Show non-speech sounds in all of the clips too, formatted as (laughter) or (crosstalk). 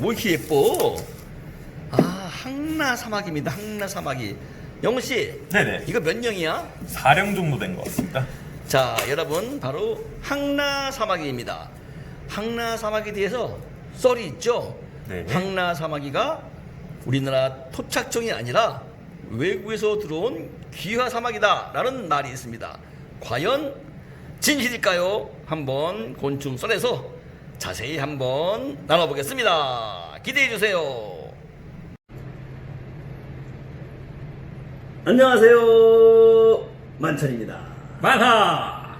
뭐 이렇게 예뻐? 아, 항나 사마귀입니다. 항나 사마귀. 영우 씨, 네네. 이거 몇 년이야? 4령 정도 된 것 같습니다. 자, 여러분 바로 항나 사마귀입니다. 항나 사마귀에 대해서 썰이 있죠. 네. 항나 사마귀가 우리나라 토착종이 아니라 외국에서 들어온 귀화 사마귀다라는 말이 있습니다. 과연 진실일까요? 한번 곤충 썰에서 자세히 한번 나눠보겠습니다. 기대해 주세요. 안녕하세요. 만천입니다. 만화!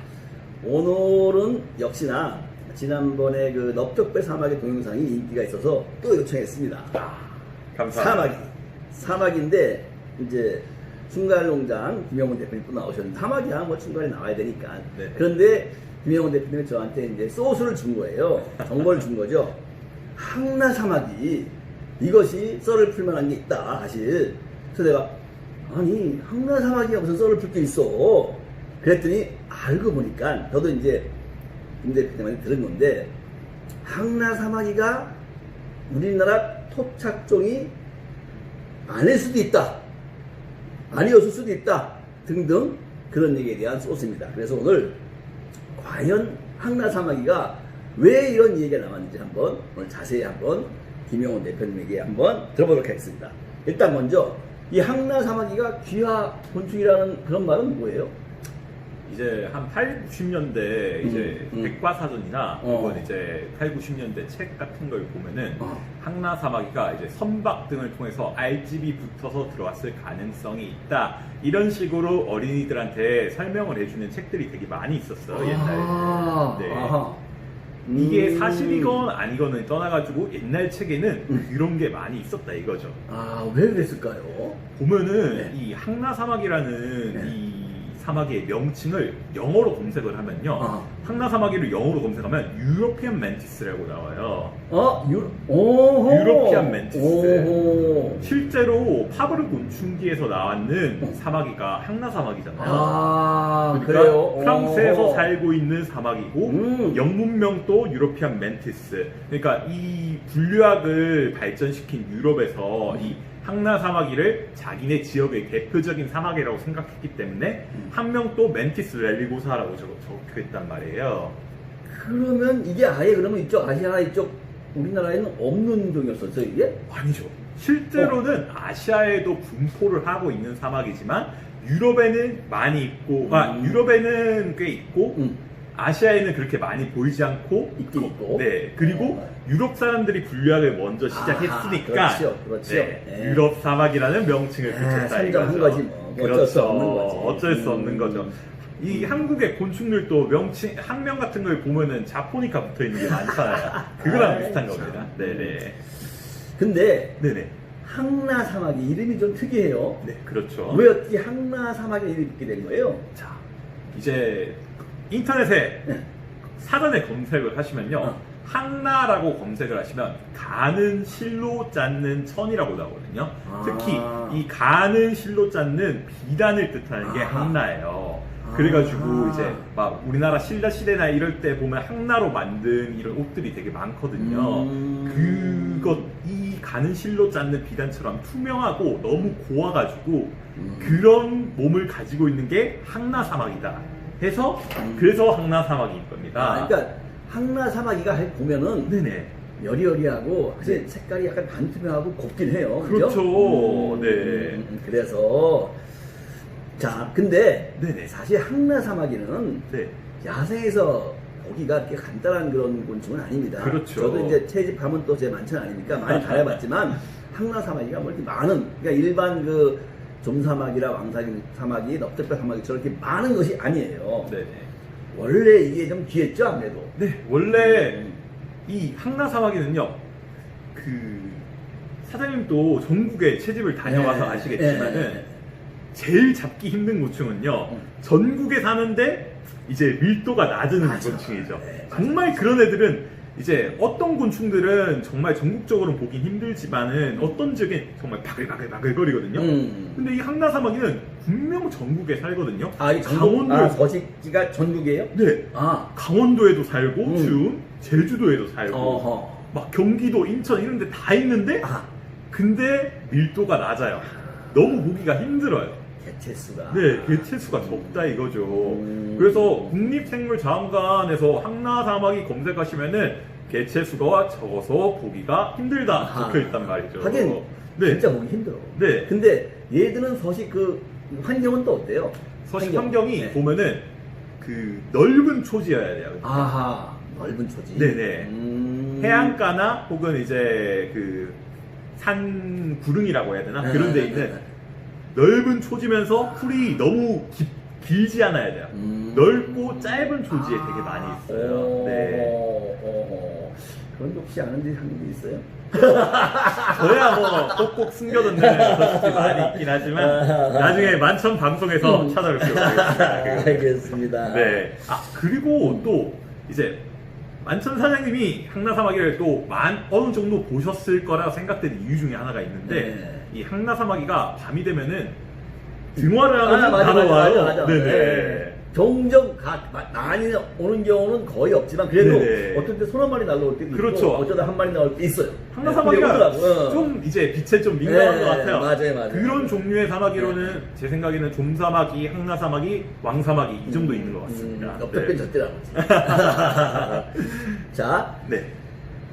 오늘은 역시나 지난번에 그 넙적배 사마귀 동영상이 인기가 있어서 또 요청했습니다. 감사합니다. 사마귀. 사마귀인데 이제 충갈농장 김영훈 대표님 또 나오셨는데 사마귀야 뭐 충갈에 나와야 되니까. 네. 그런데 김영훈 대표님이 저한테 이제 소스를 준 거예요. 정보를 준 거죠. 항나 사마귀 이것이 썰을 풀 만한 게 있다 사실. 그래서 내가 아니 항나 사마귀가 무슨 썰을 풀 게 있어. 그랬더니 알고 보니까 저도 이제 김 대표님한테 들은 건데 항나 사마귀가 우리나라 토착종이 아닐 수도 있다. 아니었을 수도 있다. 등등 그런 얘기에 대한 소스입니다. 그래서 오늘 과연 항나 사마귀가 왜 이런 얘기가 나왔는지 한번 오늘 자세히 한번 김영훈 대표님에게 한번 들어보도록 하겠습니다. 일단 먼저 이 항나 사마귀가 귀화 곤충이라는 그런 말은 뭐예요? 이제 한 8, 90년대 이제 음. 백과사전이나 어. 혹은 이제 8, 90년대 책 같은 걸 보면은 어. 항나 사마귀가 이제 선박 등을 통해서 RGB 붙어서 들어왔을 가능성이 있다. 이런 식으로 어린이들한테 설명을 해주는 책들이 되게 많이 있었어요, 옛날에. 아, 네. 아하. 이게 음. 사실이건 아니건을 떠나가지고 옛날 책에는 음. 그런 게 많이 있었다 이거죠. 아, 왜 그랬을까요? 보면은 네. 이 항나 사마귀라는 네. 이 사마귀의 명칭을 영어로 검색을 하면요. 어. 항나 사마귀를 영어로 검색하면 유로피안 멘티스라고 나와요. 어, 유, 오호. 유로피안 멘티스. 오호. 실제로 파브르 곤충기에서 나왔는 어. 사마귀가 항나 사마귀잖아요. 아, 그러니까 그래요? 프랑스에서 오호. 살고 있는 사마귀고 음. 영문명도 유로피안 멘티스. 그러니까 이 분류학을 발전시킨 유럽에서 음. 이 항나 사마귀를 자기네 지역의 대표적인 사마귀라고 생각했기 때문에 음. 학명도 멘티스 렐리고사라고 적- 적혀 있단 말이에요. 그러면 이게 아예 그러면 이쪽 아시아 이쪽 우리나라에는 없는 종이었었죠, 이게? 아니죠. 실제로는 아시아에도 분포를 하고 있는 사마귀지만 유럽에는 많이 있고, 아, 음. 유럽에는 꽤 있고, 응. 아시아에는 그렇게 많이 보이지 않고 있긴 있고. 네 그리고 어. 유럽 사람들이 분류학을 먼저 시작했으니까 아하, 그렇죠, 그렇죠. 네, 네. 유럽 사막이라는 명칭을 아, 붙였다 이거죠. 거지 뭐. 어쩔 그렇죠. 수 없는 거지. 어쩔 수 없는 음. 거죠. 이 한국의 곤충들도 명칭 학명 같은 걸 보면은 자포니카 붙어 있는 게 많잖아요. (laughs) 그거랑 아이, 비슷한 참. 겁니다. 네네 근데 네네 항나 사마귀 이름이 좀 특이해요. 네 그렇죠. 왜 어떻게 항나 사마귀 이름이 붙게 된 거예요? 자 이제 인터넷에 네. 사전에 검색을 하시면요. 어. 항나라고 검색을 하시면 가는 실로 짰는 천이라고 나오거든요. 아. 특히 이 가는 실로 짰는 비단을 뜻하는 게 아하. 항나예요. 아. 그래가지고 이제 막 우리나라 신라 시대나 이럴 때 보면 항나로 만든 이런 옷들이 되게 많거든요. 음. 그것 이 가는 실로 짰는 비단처럼 투명하고 너무 고와가지고 음. 그런 몸을 가지고 있는 게 항나 사막이다. 해서 음. 그래서 항나 사막인 겁니다. 아, 그러니까 항나 사마귀가 보면은 네네. 여리여리하고 사실 색깔이 약간 반투명하고 곱긴 해요. 그죠? 그렇죠. 네. 음, 그래서 자, 근데 네네. 사실 항나 사마귀는 네. 야생에서 보기가 그렇게 간단한 그런 곤충은 아닙니다. 그렇죠. 저도 이제 채집하면 또 제 만천 아니니까 많이 (laughs) 다녀봤지만 항나 사마귀가 뭐 이렇게 많은 그러니까 일반 그 좀사마귀라 왕사기 사마귀, 넙대뼈 사마귀처럼 이렇게 많은 것이 아니에요. 네네. 원래 이게 좀 귀했죠 아무래도. 네. 원래 음. 이 항나 사막에는요. 그 사장님도 전국에 채집을 다녀와서 네. 아시겠지만은 네. 제일 잡기 힘든 곤충은요. 음. 전국에 사는데 이제 밀도가 낮은 맞아. 곤충이죠. 네, 맞아. 정말 그런 애들은 이제 어떤 곤충들은 정말 전국적으로 보긴 힘들지만은 어떤 지역엔 정말 바글바글바글 거리거든요. 음. 근데 이 항나 사막이는 분명 전국에 살거든요. 아, 이 전국, 강원도에 아, 거시기가 전국이에요? 네. 아, 강원도에도 살고 음. 중 제주도에도 살고 어허. 막 경기도, 인천 이런 데 다 있는데 아, 근데 밀도가 낮아요. 너무 보기가 힘들어요. 개체수가. 네, 개체수가 적다 이거죠. 음. 그래서 국립생물자원관에서 항나 사막이 검색하시면은 개체수가 적어서 보기가 힘들다. 적혀 있단 말이죠. 하긴 네. 진짜 보기 힘들어. 네. 근데 얘들은 서식 그 환경은 또 어때요? 서식 환경. 환경이 네. 보면은 그 넓은 초지여야 돼요. 아하 넓은 초지. 네네. 음. 해안가나 혹은 이제 그 산 구릉이라고 해야 되나 그런 데 있는 넓은 초지면서 풀이 너무 깊- 길지 않아야 돼요. 음. 넓고 짧은 초지에 되게 많이 있어요. 오, 네. 오, 오. 그런 게 혹시 아는 데 하는 게 있어요? (laughs) 저야 뭐 꼭꼭 숨겨둔 것이 많이 있긴 하지만 나중에 만천 방송에서 음. 찾아뵙도록 (laughs) 하겠습니다. 알겠습니다. 네. 아 그리고 또 이제 만천 사장님이 항나사마귀를 또 만, 어느 정도 보셨을 거라 생각되는 이유 중에 하나가 있는데 네. 이 항나사마귀가 밤이 되면은 등화를 하면 아, 맞아, 맞아, 날아와요. 맞아, 맞아. 네네. 네. 종종 가, 마- 많이 오는 경우는 거의 없지만 그래도 네네. 어떤 때손한 마리 날라올 때도 그렇죠. 있고 어쩌다 한 마리 나올 때 있어요. 항나사마귀가 네, 근데 오더라고요. 좀 이제 빛에 좀 민감한 네, 것 같아요. 맞아요, 맞아요. 그런 종류의 사마귀로는 제 생각에는 좀사마귀, 항나사마귀, 왕사마귀 이 정도 있는 것 같습니다. 음, 엽떡변 젖대라고. (laughs) 자, 네.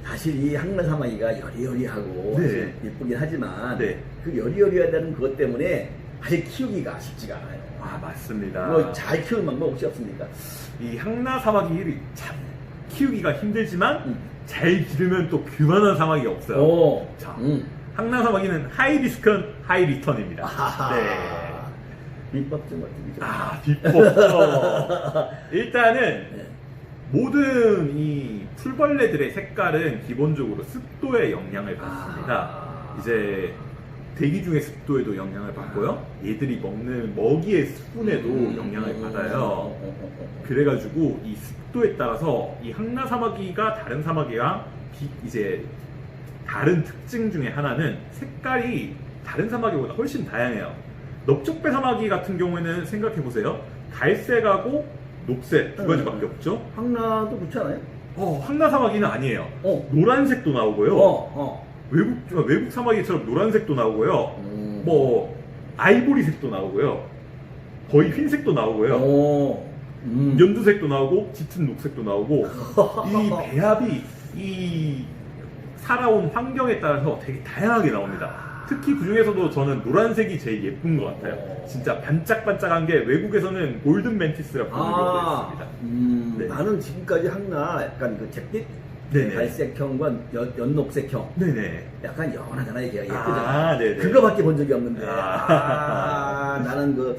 사실 이 항나사마귀가 여리여리하고 네. 예쁘긴 하지만 네. 그 여리여리하다는 그것 때문에 사실 키우기가 쉽지가 않아요. 아 맞습니다. 뭐 잘 키우는 방법 혹시 없습니까? 이 항나사마귀를 참 키우기가 힘들지만 음. 잘 기르면 또 그만한 사마귀가 없어요. 오, 자, 음. 항나 사마귀는 하이 리스크는 하이 리턴입니다. 아하. 네. 비법 좀 어떻게 좀. 아 비법. (laughs) 일단은 네. 모든 이 풀벌레들의 색깔은 기본적으로 습도에 영향을 받습니다. 아. 이제 대기 중의 습도에도 영향을 받고요. 얘들이 먹는 먹이의 수분에도 음. 영향을 음. 받아요. 그래가지고 이 습도에 따라서 이 항나 사마귀가 다른 사마귀랑 비- 이제 다른 특징 중에 하나는 색깔이 다른 사마귀보다 훨씬 다양해요. 넓적배 사마귀 같은 경우에는 생각해 보세요. 갈색하고 녹색 두 가지밖에 음. 없죠. 황나도 그렇지 않아요? 어, 항나 사마귀는 아니에요. 어. 노란색도 나오고요. 어, 어. 외국 외국 사마귀처럼 노란색도 나오고요. 음. 뭐 아이보리색도 나오고요. 거의 흰색도 나오고요. 오. 음. 연두색도 나오고 짙은 녹색도 나오고 (laughs) 이 배합이 이 살아온 환경에 따라서 되게 다양하게 나옵니다. 특히 그 중에서도 저는 노란색이 제일 예쁜 것 같아요. 어. 진짜 반짝반짝한 게 외국에서는 골든 멘티스라 부르는 아, 있습니다. 음, 네. 나는 지금까지 항나 약간 그 잿빛 네네. 갈색형과 연, 연녹색형 네네. 약간 연하잖아요, 걔가 예쁘잖아. 아, 네네. 그거밖에 본 적이 없는데. 아. 아, 나는 그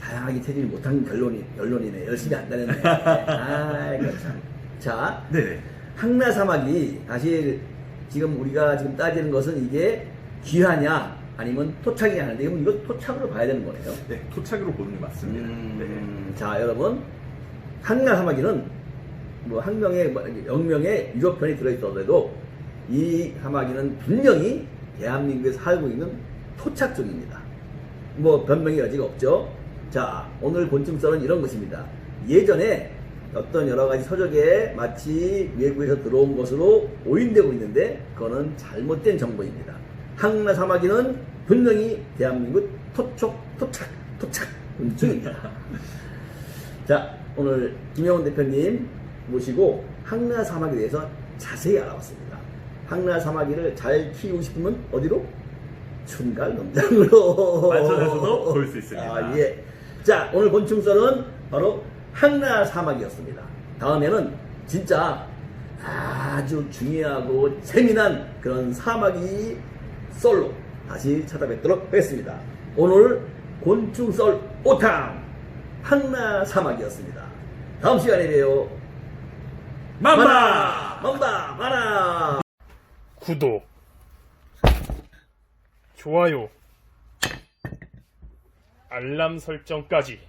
다양하게 체질 못한 결론이 결론이네. 열심히 안 다녔네. 아, 이거 참. 자, 네네. 항나 사막이 사실 지금 우리가 지금 따지는 것은 이게 귀하냐 아니면 토착이냐 하는데 그럼 이거 토착으로 봐야 되는 거네요. 네, 토착으로 보는 게 맞습니다. 음, 자, 여러분. 항나 사마귀는 뭐 항명의 뭐 영명의 유럽편이 들어있어도 이 사마귀는 분명히 대한민국에 살고 있는 토착종입니다. 뭐 변명의 여지가 없죠. 자, 오늘 곤충썰은 이런 것입니다. 예전에 어떤 여러 가지 서적에 마치 외국에서 들어온 것으로 오인되고 있는데 그거는 잘못된 정보입니다. 항나 사마귀는 분명히 대한민국 토촉, 토착, 토착 곤충입니다. (laughs) 자, 오늘 김영훈 대표님 모시고 항나 사마귀에 대해서 자세히 알아봤습니다. 항나 사마귀를 잘 키우고 싶으면 어디로? 춘갈 농장으로. 만천에서도 볼 수 있습니다. 아, 예. 자, 오늘 곤충썰은 바로 항나 사마귀였습니다. 다음에는 진짜 아주 중요하고 재미난 그런 사마귀 썰로 다시 찾아뵙도록 하겠습니다. 오늘 곤충썰 오탐 항나 사마귀였습니다. 다음 시간에 봬요. 맘마! 맘바! 마라! 구독, 좋아요, 알람 설정까지